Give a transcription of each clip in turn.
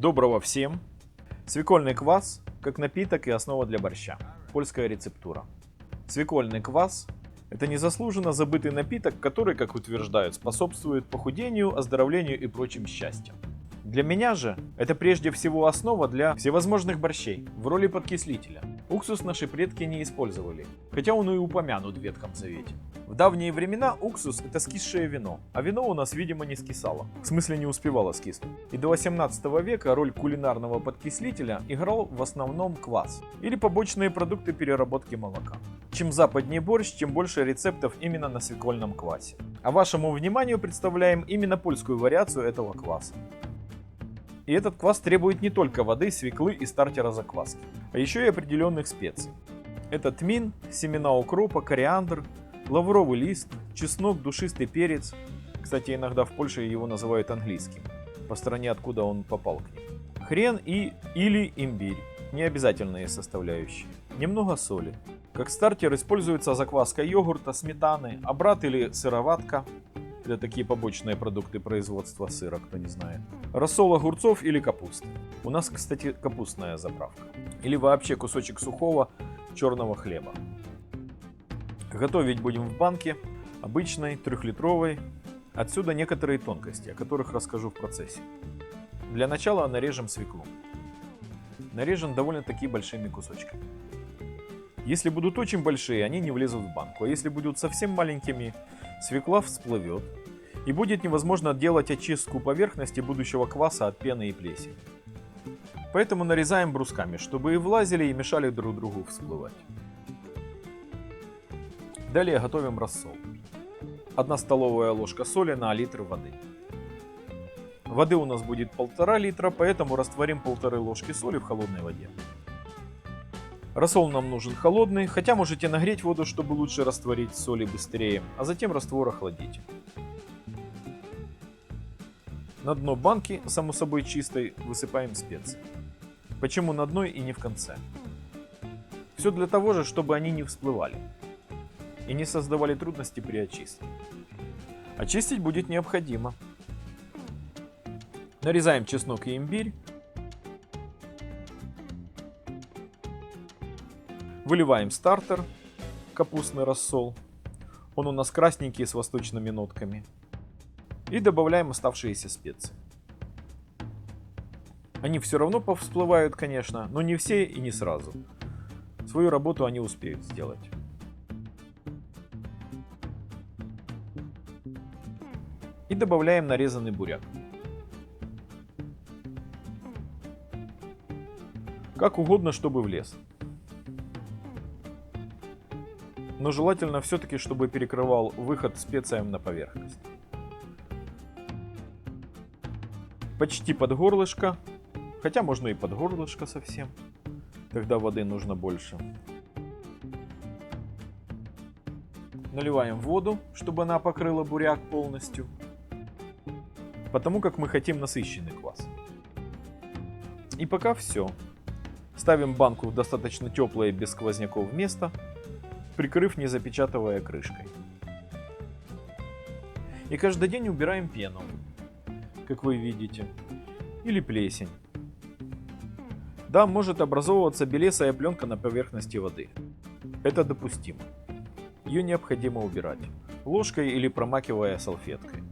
Доброго всем! Свекольный квас как напиток и основа для борща. Польская рецептура. Свекольный квас – это незаслуженно забытый напиток, который, как утверждают, способствует похудению, оздоровлению и прочим счастьям. Для меня же это прежде всего основа для всевозможных борщей в роли подкислителя. Уксус наши предки не использовали, хотя он и упомянут в Ветхом Завете. В давние времена уксус это скисшее вино, а вино у нас, видимо, не скисало. В смысле не успевало скиснуть. И до 18 века роль кулинарного подкислителя играл в основном квас или побочные продукты переработки молока. Чем западнее борщ, тем больше рецептов именно на свекольном квасе. А вашему вниманию представляем именно польскую вариацию этого кваса. И этот квас требует не только воды, свеклы и стартера закваски, а еще и определенных специй. Это тмин, семена укропа, кориандр, лавровый лист, чеснок, душистый перец. Кстати, иногда в Польше его называют английским, по стране откуда он попал к ним. Хрен и или имбирь, не обязательные составляющие. Немного соли. Как стартер используется закваска йогурта, сметаны, абрат или сыроватка, это такие побочные продукты производства сыра, кто не знает. Рассол огурцов или капусты. У нас, кстати, капустная заправка. Или вообще кусочек сухого черного хлеба. Готовить будем в банке, обычной, трехлитровой. Отсюда некоторые тонкости, о которых расскажу в процессе. Для начала нарежем свеклу. Нарежем довольно-таки большими кусочками. Если будут очень большие, они не влезут в банку, а если будут совсем маленькими, свекла всплывет, и будет невозможно делать очистку поверхности будущего кваса от пены и плесени. Поэтому нарезаем брусками, чтобы и влазили и мешали друг другу всплывать. Далее готовим рассол. 1 столовая ложка соли на литр воды. Воды у нас будет 1,5 литра, поэтому растворим 1,5 ложки соли в холодной воде. Рассол нам нужен холодный, хотя можете нагреть воду, чтобы лучше растворить соли быстрее, а затем раствор охладить. На дно банки, само собой чистой, высыпаем специи. Почему на дно и не в конце? Все для того же, чтобы они не всплывали и не создавали трудности при очистке. Очистить будет необходимо. Нарезаем чеснок и имбирь. Выливаем стартер, капустный рассол. Он у нас красненький с восточными нотками. И добавляем оставшиеся специи. Они все равно повсплывают, конечно, но не все и не сразу. Свою работу они успеют сделать. И добавляем нарезанный буряк. Как угодно, чтобы влез. но желательно все-таки, чтобы перекрывал выход специям на поверхность. Почти под горлышко, хотя можно и под горлышко совсем, тогда воды нужно больше. Наливаем воду, чтобы она покрыла буряк полностью, потому как мы хотим насыщенный квас. И пока все. Ставим банку в достаточно теплое без сквозняков место – прикрыв не запечатывая крышкой. И каждый день убираем пену, как вы видите, или плесень. Да, может образовываться белесая пленка на поверхности воды. Это допустимо. Ее необходимо убирать, ложкой или промакивая салфеткой.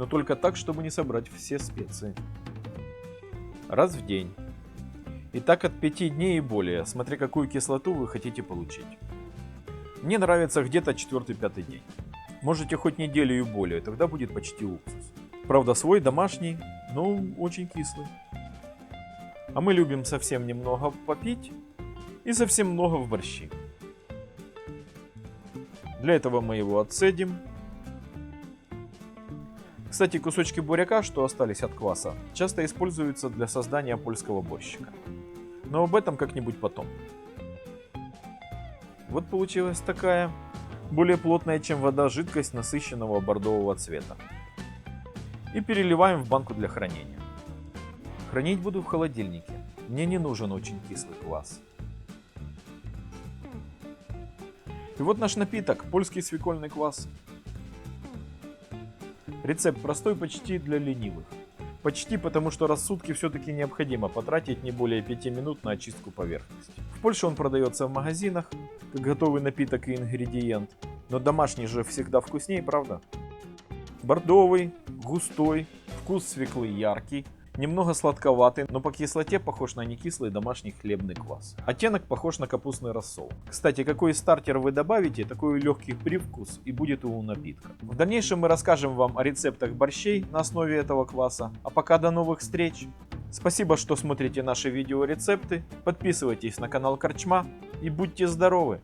Но только так, чтобы не собрать все специи. Раз в день и так от 5 дней и более, смотря какую кислоту вы хотите получить. Мне нравится где-то 4-5 день. Можете хоть неделю и более, тогда будет почти уксус. Правда свой, домашний, но очень кислый. А мы любим совсем немного попить и совсем много в борщи. Для этого мы его отцедим. Кстати, кусочки буряка, что остались от кваса, часто используются для создания польского борщика. Но об этом как-нибудь потом. Вот получилась такая более плотная, чем вода, жидкость насыщенного бордового цвета. И переливаем в банку для хранения. Хранить буду в холодильнике. Мне не нужен очень кислый квас. И вот наш напиток, польский свекольный квас. Рецепт простой почти для ленивых. Почти потому, что рассудки все-таки необходимо потратить не более 5 минут на очистку поверхности. В Польше он продается в магазинах, как готовый напиток и ингредиент, но домашний же всегда вкуснее, правда? Бордовый, густой, вкус свеклы яркий, немного сладковатый, но по кислоте похож на некислый домашний хлебный квас. Оттенок похож на капустный рассол. Кстати, какой стартер вы добавите, такой легкий привкус и будет у напитка. В дальнейшем мы расскажем вам о рецептах борщей на основе этого кваса. А пока до новых встреч! Спасибо, что смотрите наши видеорецепты, подписывайтесь на канал Корчма и будьте здоровы!